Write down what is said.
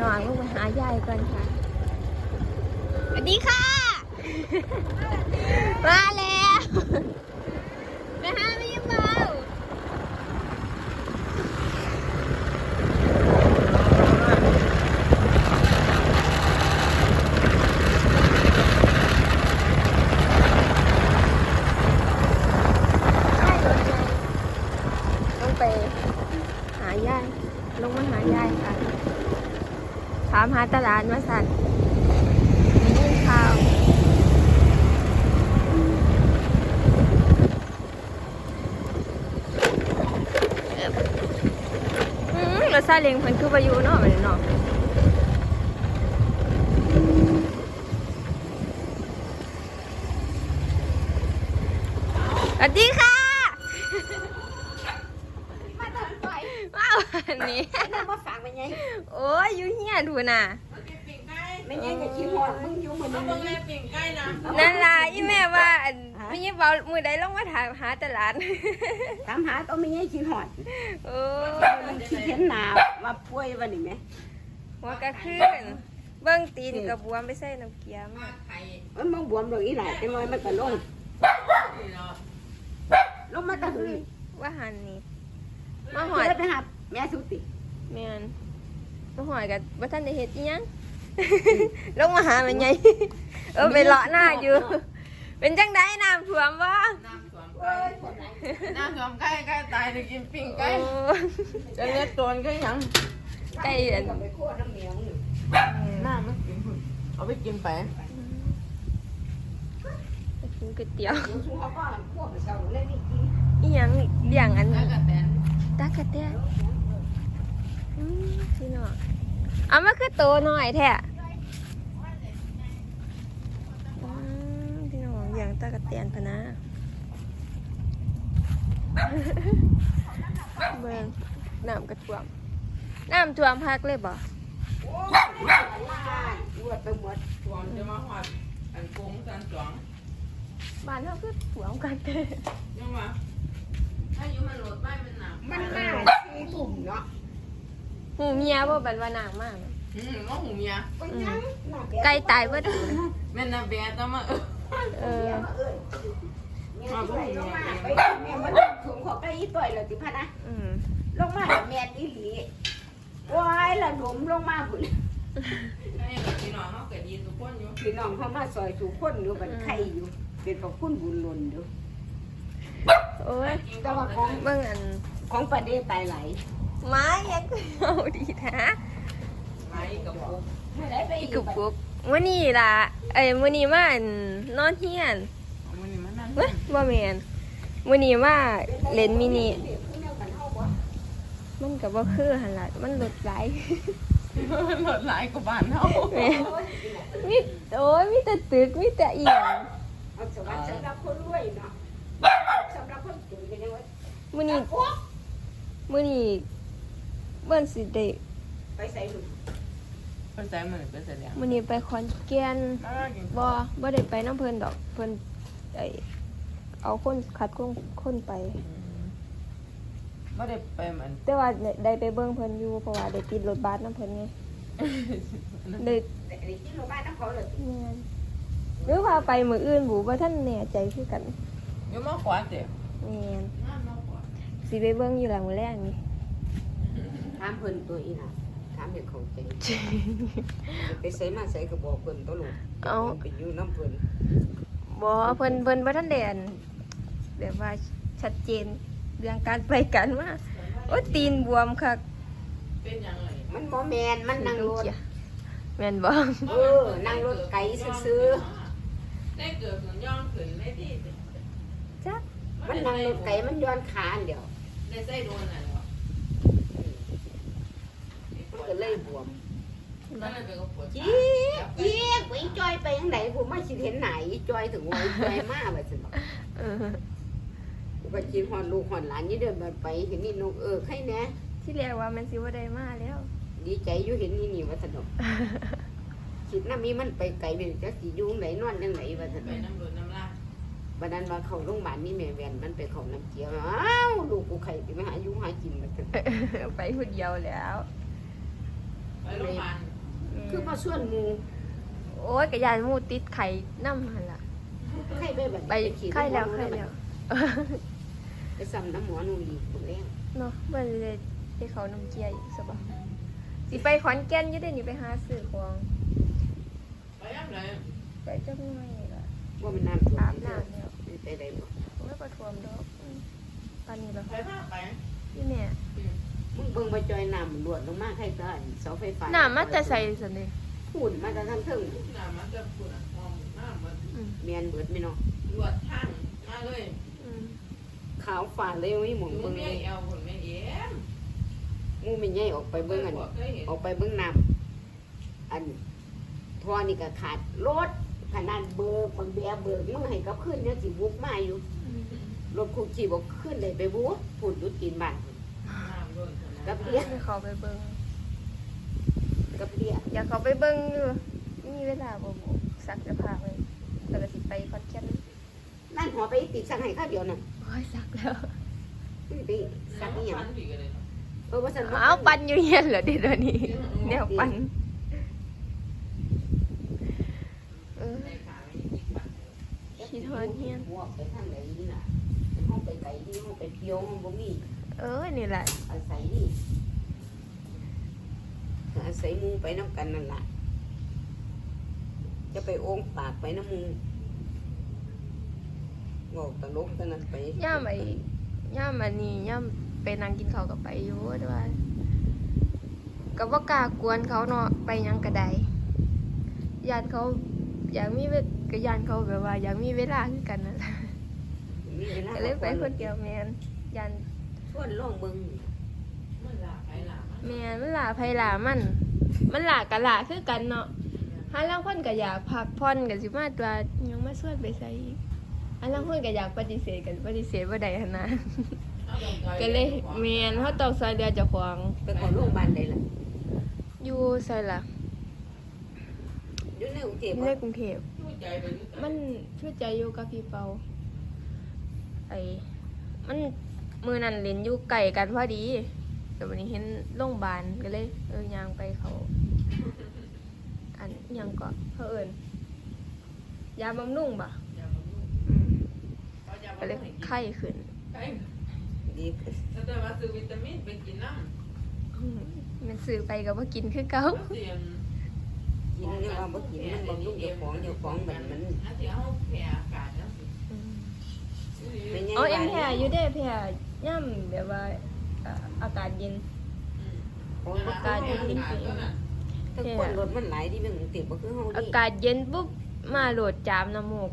น้องลูกมาหายายก่อนค่ะสวัสดีค่ะ มาแล้วไปหาไม่ยังเบาใช่รถไงต้องไปหายายลงมาหายายค่ะ ถามหาตลาดมาสั่นมียินข่าวอืมรถซาเล้งเพิ่นคือประยูเนาะบันเนาะสวัสดีค่ะ มาตัดไฟ มาวันนี้นั่นมาฝังไปไงโอ้ยอยู่เฮียดูน่ะไม่ไงกับขี้หอดมึงอยู่เหมือนมึงไงนั่นล่ะอีแม่ว่าอันไม่ยิบเบามือใดลงมาถามหาตลาดถามหาตัวไม่ไงขี้หอดโอ้มันขี้เห็นหนาว่าป่วยวันนี้ไหมหัวกระขึ้นเบิ้งตีนกับบวมไปใส่น้ำเกียมมันมองบวมดอกอีหลายแต่น้อยมันก็ลงลงมาตะหึงว่าหันนี่มามาหหออดดไปหา แม่สุติแม่นมาหอดกับว่าท่านได้เห็ดอีหยัง ลงมาหามันไงเออไปเลาะหน้าอยู่ เป็นจังได้น้ำท่วมบ่น้ำสวมไก่น้ำสวมไก่ไก่ตายจะกินปิ้งโอ้ไก่จะเลี้ยงตัวก็ยังไก่อันไปโคตรน้ำเหนียวอยู่น้ำมันกินเอาไปกินไปไปกินก๋วยเตี๋ยวอยู่ชุมเขาก็พวกเช้าเล่นนี่กินอีหยังเลี้ยงอัน แล้วก็แตน ตากระแตนอืม พี่น้องเอามาคือโตหน่อยแท้อืมพี่น้องอย่างตากระแตนพะนะเบิ่งน้ำกระท่วมน้ำท่วมพักเลยบ่โอ้ยลายรวดไปหมดสวมจะมาหอดอันโค้งสันสวงบ้านเฮาคือท่วมกันเด้อยังวะถ้าอยู่มันโหลดไปมันหนักมันมาสี่ตุ่มเนาะ หูเมียบ่บัดว่าน้ำมาก อืมน้องหูเมียไปยังหน้าแกไก่ตายเบิดแม่นาเบียต้องมาเออเออมาไปลงมาไปแม่มันถุงของไก่อีต่อยเลยติพะนะอืมลงมาแล้วแม่นอีหลีวายละหนมลงมาพุ่นให้กับพี่น้องเขาเกิดดีทุกคนอยู่พี่น้องเขามาซอยทุกคนอยู่บันไข่อยู่ เป็นของคุณบุญหล่นอยู่โอ้ยแต่ว่าของเบิ่งอันของประเดตายไหล ไม้ยังเอาดีแท้ไม้กับปุ๊กเมื่อไรไปอีกกุบกุบวันนี้ล่ะเอ้ยวันนี้มาอั่นนอนเฮียนมันนี่มันนั่นเว้ยบ่แม่นวันนี้มาเล่นมินิมันก็บ่คือหั่นล่ะมันลดหลายมันโหลดหลายกว่าบ้านเขาแม่มีโอ้ยมีแต่ตึกมีแต่อีหยังเอาสวัสดิ์สำหรับคนรวยเนาะสำหรับคนจนก็ยังว่ามื้อนี้มื้อนี้ เบิ่นสิได้ไปใส่หลุมเป็นใจเหมือนเป็นเสียงมื้อนี้ไปขอนแก่นมากินบ่บ่ได้ไปน้ำเพิ่นดอกเพิ่นไอเอาคนคัดคนคนไป ไม่ได้ไปเหมือนแต่ว่าได้ได้ไปเบิ่งเพิ่นอยู่เพราะว่าได้ติดรถบัสน้ำเพิ่นไงเลยแต่ไอ้ที่โรงพยาบาลน้ำเขาเลยแม่นหรือว่าไปมื้ออื่นบุบ่ทันแน่ใจคือกันอยู่มาขวาเจ๊แม่นน้ำมาขวาสิไปเบิ่งอยู่หลังมื้อแรกนี่ ถามเพิ่นตัวอีน่ะถามเด็กเขาใจไปใส่มาใส่กระบอกเพิ่นตัวลูกเอาไปอยู่น้ำเพิ่นบ่เพิ่นเพิ่นบ่ทันได้อันแบบว่าชัดเจนเรื่องการไปกันมาโอ้ยตีนบวมคักเป็นยังไงมันบ่แมนมันนั่งรถแม่นบ่เออนั่งรถไกลซื้อได้เกิดส่วนย่องขึ้นได้ที่จักๆมันนั่งรถไกลมันย้อนขาอันเดียวได้ใส่โดนอะไรหรอมัน ก็เลยบวมนั่นเป็นก็ปวดจี๊ดจี๊ดไอ้จอยไปยังไหนผมไม่คิดเห็นไหนจอยถึงว่าไอ้จอยมาแบบสิบอกเออกูก็คิดหอนลูกหอนหลานนี่เดินไปเห็นนี่นกเออใครแน่ที่แรกว่ามันสิบ่ได้มาแล้ว ดีใจอยู่เห็นนี่นี่ว่าสนุกคิดน้ามีมันไปไกลเลยจะสียุ่งไหนนอนยังไหนว่าสไปนุกน้ำรดน้ำลาวันนั้นมาเข้าโรงพยาบาลนี่แม่แวนมันไปเข้าน้ำเกลียวอ้าวลูกกูไข่ไปมาหายุ่งหากินมาสนุกไปคนเดียวแล้ว ไปโรงพยาบาลคือมาส่วนหมูโอ้ยกระยานหมูติดไข่น้ำหันล่ะไข่ไปแบบไปขี่ไข่แล้วไข่แล้วไปซ้ำน้ำหมอหนูอีกหมดแล้วเนาะเบิ่เลยไปเขาน้ำเกียอีกสบายสิไปขอนแก่นอยี่เด้นี่ไปหาซื้อของไปยังไงไปจังหน่อยล่ะว่ามันน้ำท่วอาบมน้ำแล้วไปได้บ่โอ้ยปะทวมดอกอืมปานนี้เหรอไปพาไปพี่แม่ มึงเบิ่งมาจอยน้ำมันรวดลงมาใครตายเสาไฟฟ้าน้ำมันจะใส่สันเดพูดมาจากทางเทิงน้ำมันจะปุ่นอะมองน้ำมันอืมเมียนเบิดไม่เนาะรวดทางมาเลยอืมขาวฟ้าเลยไม่หมองดูเบิ่งแม่เลยเอวคนแม่เอ็มงูไม่ใหญ่ออกไปเบิ่งอัน เคยเห็นออกไปเบิ่งน้ำอันทอนี่ก็ขาดรถขนาดเบิกบางเบียเบิกมึงให้กับขึ้นเนี่ยสิบุกมาอยู่อืมรถคูชีบอกขึ้นเลยไปบุกพูดอยุดตีนบ้านน้ำโดน กับเรีเรียยกให้เขาไปเบิ่งกับเรียอยากเขาไปเบิ่งอยู่มีเวลาบ่บ่สักจะพาไปแต่ก็สิไปขอนแก่นนั่นหัวไปติดสั่งให้ข้าวเดียวน่ะโอ้ยสักแล้วไปสั่งน้ำอีหยังฟันผีกันเลยเออว่าฉันอ้าวปันอยู่เฮียนเหรอเดี๋ยวนี้แนวปันเออในขาไม่ยิงปันขี้ทอนเฮียนหัวไปทางไหนนี่น่ะห้องไปไกลที่ห้องไปเที่ยวห้องบ่มี เออนี่แหละอาศัยนี่อาศัยหมูไปน้ำกันนั่นล่ะจะไปโอ่งปากไปน้ำหมูบอกตลกกันนั้นไปย่ามไอ้ย่ามอันนี้ย่ามไปนั่งกินข้าวกับไปอยู่แต่ว่าก็บ่กล้ากวนเขาเนาะไปหยังก็ได้ญาติเขาอยากมีเวก็ญาติเขาแบบว่า อยากมีเวลาคือกันนั่นแหละมีเวลาก็เลยไปคนเดียวแม่นยัน ชวนล่องเบิ่งมันหลาไปหลามันแม่นมันหลาไผหลามัน มันหลากะหลาคือกันเนาะหาลางคนก็อยากพักผ่อนก็สิมาตัวยังมาชวนไปใส่อีกอันลางคนก็อยากปฏิเสธกันปฏิเสธบ่ได้หั่นนะก็เลยแม่นเฮาต้องซอยเหลือเจ้าของ ไปขอโรงพยาบาลได้ล่ะอยู่ไสล่ะอยู่ในกรุงเทพในบ่กรุงเทพใจไปมันชื่อใจอยู่กับพี่เปาไอ้มัน มือนั่นเล่นอยู่ไก่กันพอดีแต่วันนี้เห็นโรงพยาบาลก็เลย เออย่างไปเขา อันอิหยังก็เพิ่นยาบำรุงบ่อืมก็เลยไข้ขึ้นดีขึ้นแต่ว่าซื้อวิตามินไปกินน้ำอืมมันซื้อไปก็บ่กินคือเก่าเสียงกินเนี่ยว่าบ่กินมันบำรุงเจ้าของเจ้าของแบบมันอันที่เขาแผ่อากาศนะสิอืมไม่ใช่เอาเอ็มว่าแพ้อยู่เด้แพ้ ย่ำแบบว่าเอ่ออากาศเย็น ของอาอากากาศศเย็เย็นนก็น่ะถ้าคนรถมันหลายที่เป็นกรุงเทพบ่คือเฮาอานี่กาศเย็นปุ๊บมาโหลดจามน้ำมูก